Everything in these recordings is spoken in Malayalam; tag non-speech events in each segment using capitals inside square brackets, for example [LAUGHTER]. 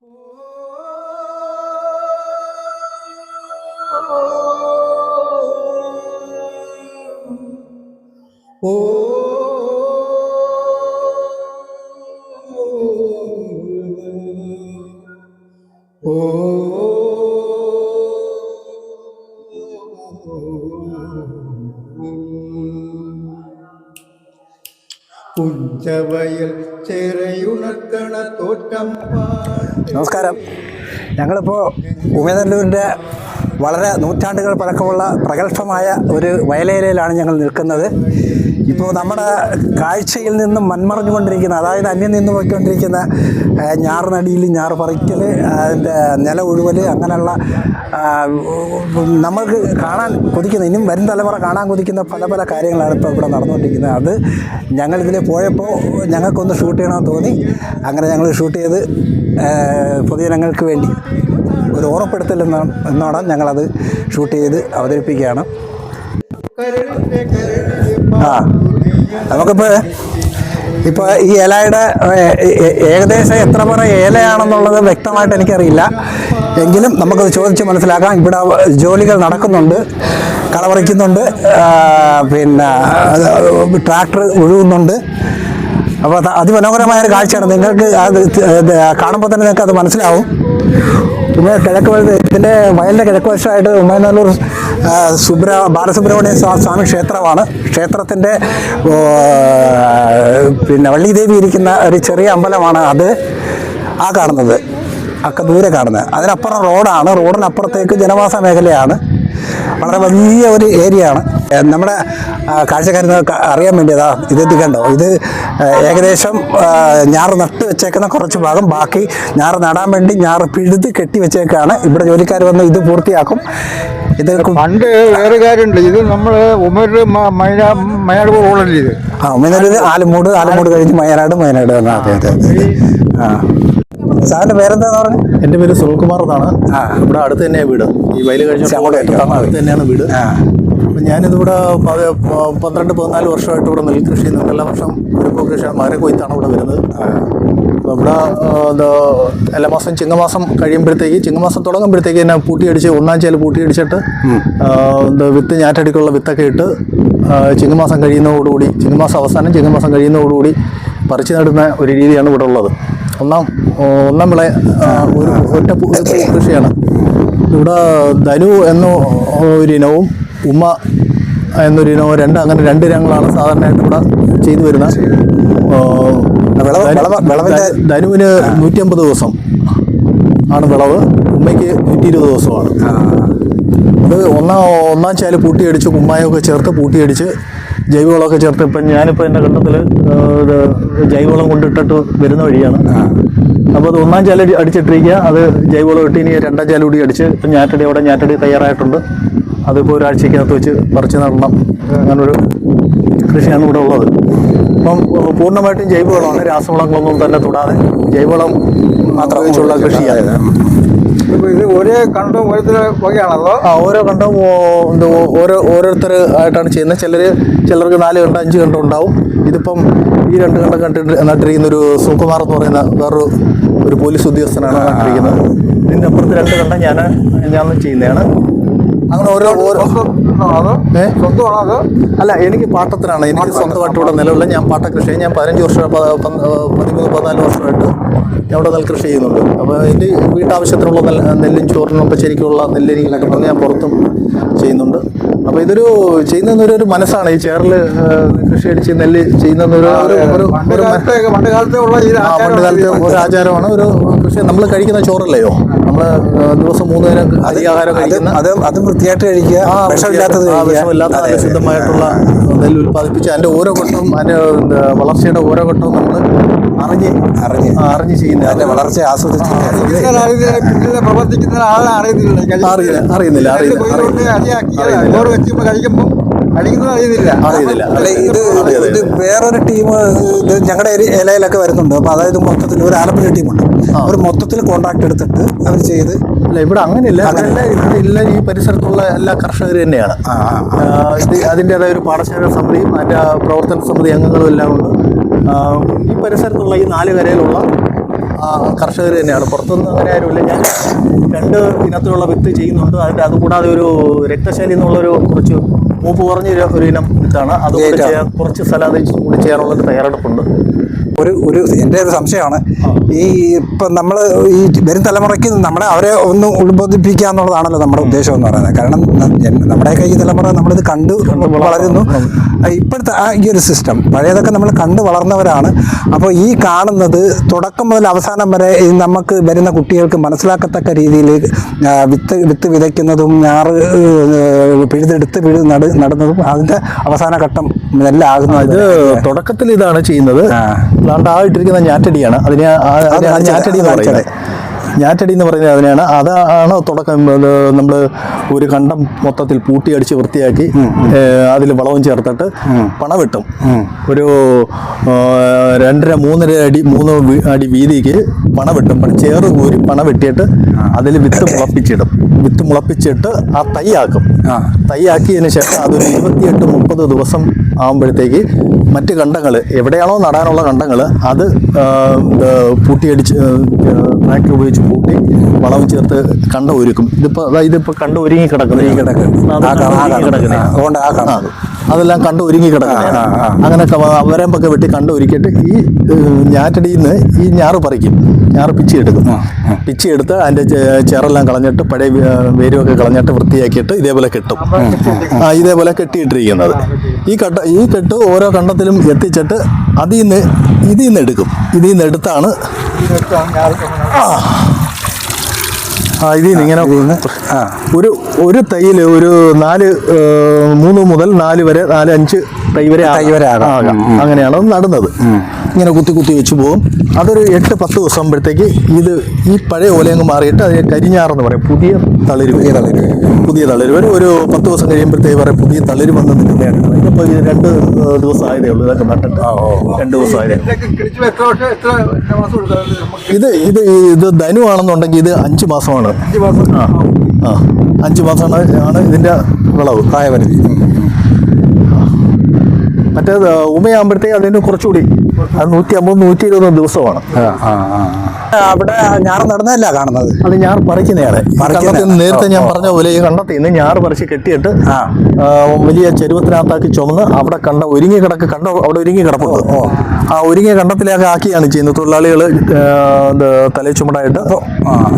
Oh. Oh. നമസ്കാരം. ഞങ്ങളിപ്പോൾ ഉമേതല്ലൂരിന്റെ വളരെ നൂറ്റാണ്ടുകൾ പഴക്കമുള്ള പ്രഗത്ഭമായ ഒരു വയലേലയിലാണ് ഞങ്ങൾ നിൽക്കുന്നത്. ഇപ്പോൾ നമ്മുടെ കാഴ്ചയിൽ നിന്നും മൺമറഞ്ഞുകൊണ്ടിരിക്കുന്ന അതായത് അന്യം നിന്ന് പോയിക്കൊണ്ടിരിക്കുന്ന ഞാറിനടിയിൽ ഞാറ് പറിക്കൽ അതിന്റെ നില ഒഴുവൽ അങ്ങനെയുള്ള നമ്മൾക്ക് കാണാൻ കൊതിക്കുന്ന ഇനിയും വരും തലമുറ കാണാൻ കൊതിക്കുന്ന പല പല കാര്യങ്ങളാണ് ഇപ്പോൾ ഇവിടെ നടന്നുകൊണ്ടിരിക്കുന്നത്. അത് ഞങ്ങളിതിൽ പോയപ്പോൾ ഞങ്ങൾക്കൊന്ന് ഷൂട്ട് ചെയ്യണമെന്ന് തോന്നി. അങ്ങനെ ഞങ്ങൾ ഷൂട്ട് ചെയ്ത് പൊതുജനങ്ങൾക്ക് വേണ്ടി ഒരു ഓർമ്മപ്പെടുത്തൽ എന്ന എന്നോണം ഞങ്ങളത് ഷൂട്ട് ചെയ്ത് അവതരിപ്പിക്കുകയാണ്. ആ നമുക്കിപ്പോൾ ഇപ്പോൾ ഈ ഇലയുടെ ഏ- ഏ- ഏകദേശം എത്ര പറ ഏലയാണെന്നുള്ളത് വ്യക്തമായിട്ട് എനിക്കറിയില്ല. എങ്കിലും നമുക്കത് ചോദിച്ച് മനസ്സിലാക്കാം. ഇവിടെ ജോലികൾ നടക്കുന്നുണ്ട് കളവറിക്കുന്നുണ്ട് പിന്നെ ട്രാക്ടർ ഒഴുകുന്നുണ്ട്. അപ്പോൾ അത് അതിമനോഹരമായ ഒരു കാഴ്ചയാണ്. നിങ്ങൾക്ക് അത് കാണുമ്പോൾ തന്നെ നിങ്ങൾക്ക് അത് മനസ്സിലാവും. പിന്നെ കിഴക്ക് ഇതിന്റെ വയലിന്റെ കിഴക്ക് വശമായിട്ട് ഉമ്മയനല്ലൂർ ആ, സുബ്ര ബാലസുബ്രഹ്മണ്യ സ്വാ- സ്വാമി ക്ഷേത്രമാണ്. ക്ഷേത്രത്തിന്റെ പിന്നെ വള്ളിദേവി ഇരിക്കുന്ന ഒരു ചെറിയ അമ്പലമാണ് അത് ആ കാണുന്നത്. ഒക്കെ ദൂരെ കാണുന്നത്. അതിനപ്പുറം റോഡാണ്. റോഡിനപ്പുറത്തേക്ക് ജനവാസ മേഖലയാണ്. വളരെ വലിയ ഒരു ഏരിയ ആണ് നമ്മുടെ കാഴ്ചക്കാരന് അറിയാൻ വേണ്ടിയതാ ഇത് എത്തിക്കണ്ടോ കണ്ടോ? ഇത് ഏകദേശം ഞാറ് നട്ട് വെച്ചേക്കുന്ന കുറച്ച് ഭാഗം. ബാക്കി ഞാറ് നടാൻ വേണ്ടി ഞാറ് പിഴുത് കെട്ടി വെച്ചേക്കാണ്. ഇവിടെ ജോലിക്കാർ വന്ന് ഇത് പൂർത്തിയാക്കും. ഇത് പണ്ട് വേറെ കാര്യമുണ്ട്. ഇത് നമ്മൾ ഉമര് മൈന മൈനാട് റോഡല്ലേ ഇത്? ആ ഉമ്മനാട് ആലുമൂട് ആലുമൂട് കഴിഞ്ഞ് മയനാട് മയനാട് ആ, അതെ അതെ അതെ ആ. സാറിന്റെ പേരെന്താന്ന് പറഞ്ഞു? എന്റെ പേര് സുനിൽകുമാർ എന്നാണ്. ഇവിടെ അടുത്ത് തന്നെയാണ് വീട്. ഈ വയൽ കഴിഞ്ഞ അടുത്ത് തന്നെയാണ് വീട്. ഞാനിതിവിടെ പന്ത്രണ്ട് പതിനാല് വർഷമായിട്ട് ഇവിടെ നെൽകൃഷി ചെയ്യുന്നുണ്ട് എല്ലാ വർഷം ഒരു കൃഷിയാണ് മര കൊയ്ത്താണ് ഇവിടെ വരുന്നത്. ഇവിടെ എല്ലാ മാസം ചിങ്ങമാസം കഴിയുമ്പോഴത്തേക്ക് ചിങ്ങമാസം തുടങ്ങുമ്പോഴത്തേക്ക് തന്നെ പൂട്ടിയടിച്ച് ഒന്നാം ചേൽ പൂട്ടിയടിച്ചിട്ട് വിത്ത് ഞാറ്റടിക്കുള്ള വിത്തൊക്കെ ഇട്ട് ചിങ്ങമാസം കഴിയുന്നതോടുകൂടി ചിങ്ങമാസം അവസാനം ചിങ്ങമാസം കഴിയുന്നതോടുകൂടി പറിച്ചു നടുന്ന ഒരു രീതിയാണ് ഇവിടെ ഉള്ളത്. ഒന്നാം ഒന്നാം വിള ഒരു ഒറ്റ കൃഷിയാണ്. ഇവിടെ ധനു എന്ന ഒരു ഇനവും ഉമ്മ എന്നൊരു ഇനവും രണ്ട് അങ്ങനെ രണ്ട് ഇനങ്ങളാണ് സാധാരണയായിട്ട് ഇവിടെ ചെയ്തു വരുന്നത്. ധനുവിന് നൂറ്റി അമ്പത് ദിവസം ആണ് വിളവ്. ഉമ്മയ്ക്ക് നൂറ്റി ഇരുപത് ദിവസമാണ് അത് ഒന്നാം ഒന്നാം ചാൽ പൂട്ടിയടിച്ച് കുമ്മായമൊക്കെ ചേർത്ത് പൂട്ടിയടിച്ച് ജൈവവളമൊക്കെ ചേർത്ത് ഇപ്പം ഞാനിപ്പോൾ എന്റെ ഘട്ടത്തിൽ ജൈവവളം കൊണ്ടിട്ടിട്ട് വരുന്ന വഴിയാണ്. അപ്പോൾ അത് ഒന്നാം ചാൽ അടി- അടിച്ചിട്ടിരിക്കുക. അത് ജൈവവളം ഇട്ട് ഇനി രണ്ടാം ചാൽ കൂടി അടിച്ച് ഇപ്പം ഞാറ്റടി അവിടെ ഞാറ്റടി തയ്യാറായിട്ടുണ്ട്. അതിപ്പോൾ ഒരാഴ്ചക്കകത്ത് വെച്ച് പറിച്ച് നടണം. അങ്ങനൊരു കൃഷിയാണ് ഇവിടെ ഉള്ളത്. അപ്പം പൂർണമായിട്ടും ജൈവവളമാണ്. രാസവളങ്ങളൊന്നും തന്നെ തൊടാതെ ജൈവവളം മാത്രം വെച്ചുള്ള കൃഷിയാണ്. ഇത് ഒരേ കണ്ടം ആ ഓരോ കണ്ടം ഓരോ ഓരോരുത്തർ ആയിട്ടാണ് ചെയ്യുന്നത്. ചിലർ ചിലർക്ക് നാല് കണ്ടം അഞ്ച് കണ്ടം ഉണ്ടാവും. ഇതിപ്പം ഈ രണ്ട് കണ്ടം കണ്ടിട്ട് നട്ടിരിക്കുന്ന ഒരു സുകുമാർ എന്ന് പറയുന്ന വേറൊരു ഒരു പോലീസ് ഉദ്യോഗസ്ഥനാണ് നട്ടിരിക്കുന്നത്. ഇതിന്റെ അപ്പുറത്ത് രണ്ട് കണ്ടം ഞാൻ ഞാൻ ചെയ്യുന്നതാണ്. അങ്ങനെ ഓരോ ഓരോ അല്ല എനിക്ക് പാട്ടത്തിനാണ്. എനിക്ക് സ്വന്തമായിട്ട് ഇവിടെ നിലവില്ല ഞാൻ പാട്ട കൃഷി ഞാൻ പതിനഞ്ച് വർഷം പതിമൂന്ന് പതിനാല് വർഷമായിട്ട് ഞാൻ ഇവിടെ നെൽകൃഷി ചെയ്യുന്നുണ്ട്. അപ്പോൾ എന്റെ വീട്ടാവശ്യത്തിനുള്ള നെൽ നെല്ലും ചോറിനും പച്ചരിക്കുള്ള നെല്ലരികളൊക്കെ പറഞ്ഞ് ഞാൻ പുറത്തും ചെയ്യുന്നുണ്ട്. അപ്പോൾ ഇതൊരു ചെയ്യുന്നതൊരു ഒരു മനസ്സാണ്. ഈ ചേറിൽ കൃഷി അടിച്ച് നെല്ല് ചെയ്യുന്നതൊരു ഒരു ഒരു പണ്ട് കാലത്ത് ഒരു ആചാരമാണ് ഒരു കൃഷി നമ്മൾ കഴിക്കുന്ന ചോറല്ലയോ? നമ്മൾ ദിവസം മൂന്ന് നേരം അത് കഴിക്കുന്ന അത് അതും വൃത്തിയായിട്ട് കഴിക്കുക. വിഷമില്ലാത്തത് വിഷമില്ലാത്ത ശുദ്ധമായിട്ടുള്ള നെല്ല് ഉൽപ്പാദിപ്പിച്ച് അതിന്റെ ഓരോ ഘട്ടവും അതിന്റെ വളർച്ചയുടെ ഓരോ ഘട്ടവും നമ്മൾ അറിഞ്ഞ് അറിഞ്ഞ്. അറിഞ്ഞ് ചെയ്യുന്ന അതിന്റെ വളർച്ച ആസ്വദിച്ച് അറിയുന്നില്ല പ്രവർത്തിക്കുന്ന ആളെ അറിയുന്നില്ല അറിയില്ല അറിയുന്നില്ല അറിയില്ല. കഴിക്കുമ്പോൾ അറിയുന്നില്ല. അറിയുന്നില്ല. അല്ല ഇത് വേറൊരു ടീം ഇത് ഞങ്ങളുടെ ഇലയിലൊക്കെ വരുന്നുണ്ട്. അപ്പൊ അതായത് മൊത്തത്തിൽ ഒരു ആലപ്പുഴ ടീമുണ്ട്. അവർ മൊത്തത്തിൽ കോൺട്രാക്ട് എടുത്തിട്ട് അവർ ചെയ്ത് അല്ല ഇവിടെ അങ്ങനെയില്ല. അങ്ങനെ. ഇവിടെ ഇല്ല ഈ പരിസരത്തുള്ള എല്ലാ കർഷകരും തന്നെയാണ്. ഇത് അതിന്റെതായ ഒരു പാടശേഖര സമിതിയും അതിന്റെ പ്രവർത്തന സമിതി അംഗങ്ങളും എല്ലാം ഉണ്ട്. ഈ പരിസരത്തുള്ള ഈ നാല് കരയിലുള്ള കർഷകർ തന്നെയാണ്. പുറത്തുനിന്ന് അങ്ങനെ ആരുമില്ല ഞാൻ രണ്ട് ഇനത്തിലുള്ള വിത്ത് ചെയ്യുന്നുണ്ട്. അതിന്റെ അതുകൂടാതെ ഒരു രക്തശാലി എന്നുള്ളൊരു കുറച്ച് മൂപ്പ് കുറഞ്ഞ ഒരു- ഒരു ഇനം വിത്താണ് അത്? കുറച്ച് സ്ഥലം കൂടി ചെയ്യാനുള്ള തയ്യാറെടുപ്പുണ്ട്. ഒരു ഒരു എന്റെ ഒരു സംശയമാണ്. ഈ ഇപ്പം നമ്മൾ ഈ വരും തലമുറയ്ക്ക് നമ്മളെ അവരെ ഒന്ന് ഉത്ബോധിപ്പിക്കുക എന്നുള്ളതാണല്ലോ നമ്മുടെ ഉദ്ദേശം എന്ന് പറയുന്നത്. കാരണം നമ്മുടെയൊക്കെ ഈ തലമുറ നമ്മളിത് കണ്ട് വളരുന്നു. ഇപ്പോഴത്തെ ആ ഈ ഒരു സിസ്റ്റം പഴയതൊക്കെ നമ്മൾ കണ്ടു വളർന്നവരാണ്. അപ്പോൾ ഈ കാണുന്നത് തുടക്കം മുതൽ അവസാനം വരെ നമുക്ക് വരുന്ന കുട്ടികൾക്ക് മനസ്സിലാക്കത്തക്ക രീതിയിൽ വിത്ത് വിത്ത് വിതയ്ക്കുന്നതും ഞാറ് പിഴുതെടുത്ത് പിഴുത് നട നടുന്നതും അതിന്റെ അവസാന ഘട്ടം എല്ലാം ആകുന്നത് ഇത് തുടക്കത്തിൽ ഇതാണ് ചെയ്യുന്നത്. ആ. ആ ഇട്ടിരിക്കുന്ന ഞാറ്റടിയാണ്. അതിനെ ഞാറ്റടി എന്ന് പറയുന്നത്. ഞാറ്റടി എന്ന് പറയുന്നത് അതിനെയാണ്. അതാണ് തുടക്കം. നമ്മൾ ഒരു കണ്ടം മൊത്തത്തിൽ പൂട്ടി അടിച്ച് വൃത്തിയാക്കി അതിൽ വളവും ചേർത്തിട്ട് പണ വെട്ടും ഒരു രണ്ടര മൂന്നര അടി മൂന്ന് അടി വീതിക്ക് പണ വെട്ടും ചേറ് കൂരി പണ വെട്ടിയിട്ട് അതിൽ വിത്ത് മുളപ്പിച്ചിടും. വിത്ത് മുളപ്പിച്ചിട്ട് ആ തൈയാക്കും തൈ തൈയാക്കിയതിന് ശേഷം അതൊരു ഇരുപത്തിയെട്ട് മുപ്പത് ദിവസം ആകുമ്പോഴത്തേക്ക് മറ്റ് കണ്ടങ്ങൾ എവിടെയാണോ നടാനുള്ള കണ്ടങ്ങൾ അത് പൂട്ടിയടിച്ച് ട്രാക്ടർ ഉപയോഗിച്ച് പൂട്ടി വളവും ചേർത്ത് കണ്ട ഒരുക്കും ഇതിപ്പോൾ അതായത് ഇപ്പോൾ കണ്ട ഒരുങ്ങി കിടക്കുന്നു ഈ കിടക്കുന്നു. കിടക്കുന്നത് അതുകൊണ്ട് ആ കാണാം. അതെല്ലാം കണ്ട് ഒരുങ്ങി ആ. അങ്ങനെ അവരമ്പൊക്കെ വെട്ടി കണ്ട് ഒരുക്കിയിട്ട് ഈ ഞാറ്റടിയിൽ നിന്ന് ഈ ഞാറ് പറിക്കും. ഞാറ് പിച്ചി എടുക്കും. പിച്ചി എടുത്ത് അതിന്റെ ചേറെല്ലാം കളഞ്ഞിട്ട് പഴയ വേരുമൊക്കെ കളഞ്ഞിട്ട് വൃത്തിയാക്കിയിട്ട് ഇതേപോലെ കെട്ടും. ആ ഇതേപോലെ കെട്ടിയിട്ടിരിക്കുന്നത്. ഈ കട്ട ഈ കെട്ട് ഓരോ കണ്ടത്തിലും എത്തിച്ചിട്ട് അതിൽ നിന്ന് ഇതിൽ നിന്ന് എടുക്കും ഇതിൽ നിന്ന് എടുത്താണ് ആ ഇതിൽ നിന്ന് ഇങ്ങനെ ആ ഒരു ഒരു തൈയിൽ ഒരു നാല് മൂന്ന് മുതൽ നാല് വരെ നാല് അഞ്ച് തൈ വരെ തൈ വരെ ആകാം. അങ്ങനെയാണ് നടന്നത്. ഇങ്ങനെ കുത്തി കുത്തി വെച്ച് പോകും. അതൊരു എട്ട് പത്ത് ദിവസം ആകുമ്പോഴത്തേക്ക് ഇത് ഈ പഴയ ഓലയങ്ങ് മാറിയിട്ട് അതിനെ കരിഞ്ഞാറെന്ന് പറയും. പുതിയ തളിര്. പുതിയ തളിര്. പുതിയ തളിര്. വരും ഒരു പത്ത് ദിവസം കഴിയുമ്പോഴത്തേക്ക് പറയും പുതിയ തളിര് വന്ന് നിൽക്കുന്നതാണ്. അപ്പോൾ ഇത് രണ്ട് ദിവസം ആയതേ ഉള്ളൂ. ഇതൊക്കെ നട്ടിട്ട് രണ്ട് ദിവസം ആയതേ ഉള്ളൂ. ഇതൊക്കെ കിളിച്ച് എത്ര വർഷം എത്ര മാസം കൊടുത്താലും നമുക്ക് ഇത് ഇത് ഇത് ധനു ആണെന്നുണ്ടെങ്കിൽ ഇത് അഞ്ച് മാസമാണ്. ആ ആ അഞ്ച് മാസമാണ് ആണ് ഇതിന്റെ വിളവ് പ്രായപരിധി മറ്റേ ഉം. മറ്റേത് ഉമയാകുമ്പോഴത്തേക്ക് അതിന് കുറച്ചുകൂടി നൂറ്റി അമ്പത് നൂറ്റി ഇരുപത് ദിവസമാണ്. അവിടെ ഞാറ് നടന്നല്ല കാണുന്നത്. അത് ഞാൻ പറിക്കുന്നതാണ് ഈ പറിക്കുന്ന. കണ്ടത്തിൽ നിന്ന് നേരത്തെ ഞാൻ. പറഞ്ഞ പോലെ ഈ കണ്ടത്തിൽ നിന്ന് ഞാർ പറിച്ച് കെട്ടിയിട്ട് വലിയ ചെരുവത്തിനകത്താക്കി ചുമന്ന് അവിടെ കണ്ട ഒരുങ്ങി കിടക്ക് കണ്ട അവിടെ ഒരുങ്ങി കിടപ്പുണ്ട്. ആ ഒരുങ്ങിയ കണ്ടത്തിലേക്ക് ആക്കിയാണ് ചെയ്യുന്നത്. തൊഴിലാളികൾ തലേ ചുമടായിട്ട്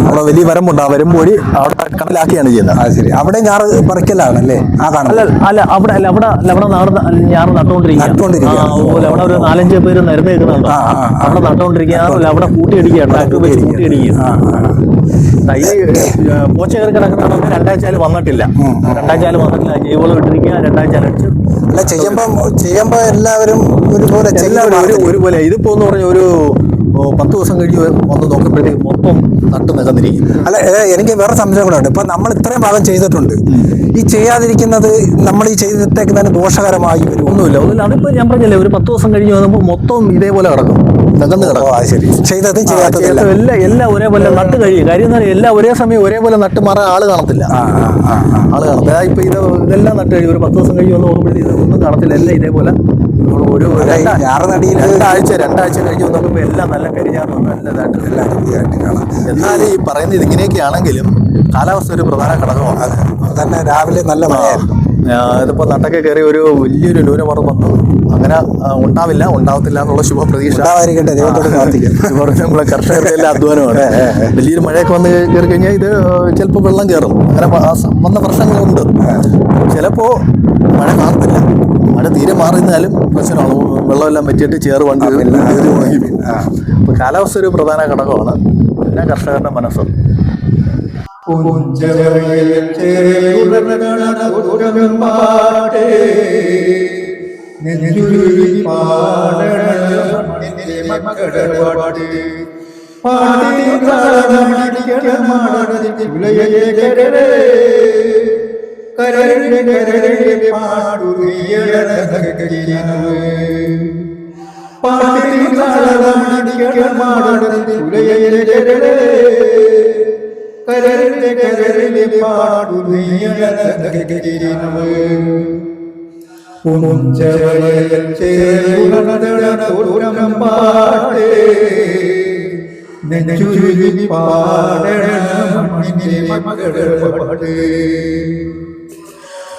അവിടെ വലിയ വരമ്പുണ്ട്. ആ വരമ്പ് വഴി അവിടെ കടലാക്കിയാണ് ചെയ്യുന്നത്. ശരി. അവിടെ ഞാറ് പറിക്കലാണല്ലേ? ആ അല്ല കാണുന്നത് അല്ല അവിടെ അല്ല അവിടെ നാട് ഞാൻ നട്ടുകൊണ്ടിരിക്കുക ഓ, ഒരു നാലഞ്ച് പേര് നിരന്ന് നിൽക്കുന്നുണ്ട്. അവിടെ നട്ടുകൊണ്ടിരിക്കുക ലവണ കൂട്ടിയടിക്കുക പോച്ച കയറി കിടക്കുന്നതാണെങ്കിൽ രണ്ടാഴ്ച വന്നിട്ടില്ല. രണ്ടാഴ്ച വന്നിട്ടില്ല. ജൈവവളം ഇട്ടിരിക്കുക രണ്ടാഴ്ച അടിച്ച് അല്ല ചെയ്യുമ്പോ ചെയ്യുമ്പോ എല്ലാവരും ഒരുപോലെ എല്ലാവരും ഒരുപോലെ. ഇതിപ്പോ എന്ന് പറഞ്ഞ ഒരു പത്ത് ദിവസം കഴിഞ്ഞ് വന്ന് നോക്കുമ്പോഴത്തേക്ക് മൊത്തം നട്ടു നികന്നിരിക്കും അല്ല എനിക്ക് വേറെ സംശയം കൂടെ ഉണ്ട്. ഇപ്പം നമ്മൾ ഇത്രയും ഭാഗം ചെയ്തിട്ടുണ്ട്. ഈ ചെയ്യാതിരിക്കുന്നത് നമ്മൾ ഈ ചെയ്തിട്ടേക്കുന്നതിന് ദോഷകരമായി വരും ഒന്നുമില്ല ഒന്നുമില്ല. അതിപ്പോൾ ഞാൻ പറഞ്ഞല്ലേ ഒരു പത്ത് ദിവസം കഴിഞ്ഞ് വന്നപ്പോൾ മൊത്തം ഇതേപോലെ കിടക്കും. നികന്ന് കിടക്കും. ആ ശരി. ചെയ്തതും ചെയ്യാത്തതും എല്ലാം എല്ലാം ഒരേപോലെ നട്ട് കഴിയും. കാര്യം എന്ന് പറഞ്ഞാൽ എല്ലാം ഒരേ സമയം ഒരേപോലെ നട്ട് മാറാൻ ആൾ കാണത്തില്ല. ആ ആ ആ ആ. ആൾ കാണത്തില്ല. ഇപ്പം ഇത് ഇതെല്ലാം നട്ട് കഴിയും ഒരു പത്ത് ദിവസം കഴിഞ്ഞ് വന്ന് നോക്കുമ്പോഴത്തേക്ക് ഇത് ഒന്നും കാണത്തില്ല. എല്ലാം ഇതേപോലെ ഒരു ഞാറനടിയിൽ രണ്ടാഴ്ച രണ്ടാഴ്ച കഴിഞ്ഞ് നോക്കുമ്പോൾ എല്ലാം നല്ല കരിഞ്ഞാറ് നല്ലതായിട്ട്. എല്ലാം വൃത്തിയായിട്ട് കാണാം. എന്നാൽ ഈ പറയുന്നത് ഇതിങ്ങനെയൊക്കെയാണെങ്കിലും കാലാവസ്ഥ ഒരു പ്രധാന ഘടകമാണ്. തന്നെ രാവിലെ നല്ല മഴയായിരുന്നു. ആ, ഇതിപ്പോ നട്ടൊക്കെ കയറി ഒരു വലിയൊരു ന്യൂനമർദ്ദം വന്നു. അങ്ങനെ ഉണ്ടാവില്ല ഉണ്ടാവത്തില്ല എന്നുള്ള [LAUGHS] ശുഭപ്രതീക്ഷ. നമ്മളെ കർഷകരുടെ എല്ലാം അധ്വാനമാണ്. വലിയൊരു മഴയൊക്കെ വന്ന് കയറി കഴിഞ്ഞാൽ ഇത് ചിലപ്പോൾ വെള്ളം കയറും അങ്ങനെ വന്ന പ്രശ്നങ്ങളുണ്ട്. ചിലപ്പോൾ മഴ കാണത്തില്ല. മഴ തീരെ മാറിയിരുന്നാലും പ്രശ്നമാണ്. വെള്ളമെല്ലാം പറ്റിയിട്ട് ചേറ് വണ്ടി അപ്പൊ ഉണങ്ങി പോകും. അപ്പോൾ കാലാവസ്ഥ ഒരു പ്രധാന ഘടകമാണ്. പിന്നെ കർഷകരുടെ മനസ്സ്. പാടേ നെഞ്ചുരുകി പാടണ മണ്ണിന്റെ മക്കളുടെ പാട്ട് പാടി താളമടിക്കണ മാടത്തിൽ ഉലയെ കരളേ കരളിലെ കരളിലെ പാടുകയണതകിരിനവേ പാടി താളമടിക്കണ മാടത്തിൽ ഉലയെ കരളേ കരളിലെ കരളിലെ പാടുകയണതകിരിനവേ ഉഞ്ചവയൽ ചേരുണർന്നണ ഉദകം പാടേ നെഞ്ചുരുകി പാടണം മണ്ണിന്റെ മക്കളുടെ പാട്ട്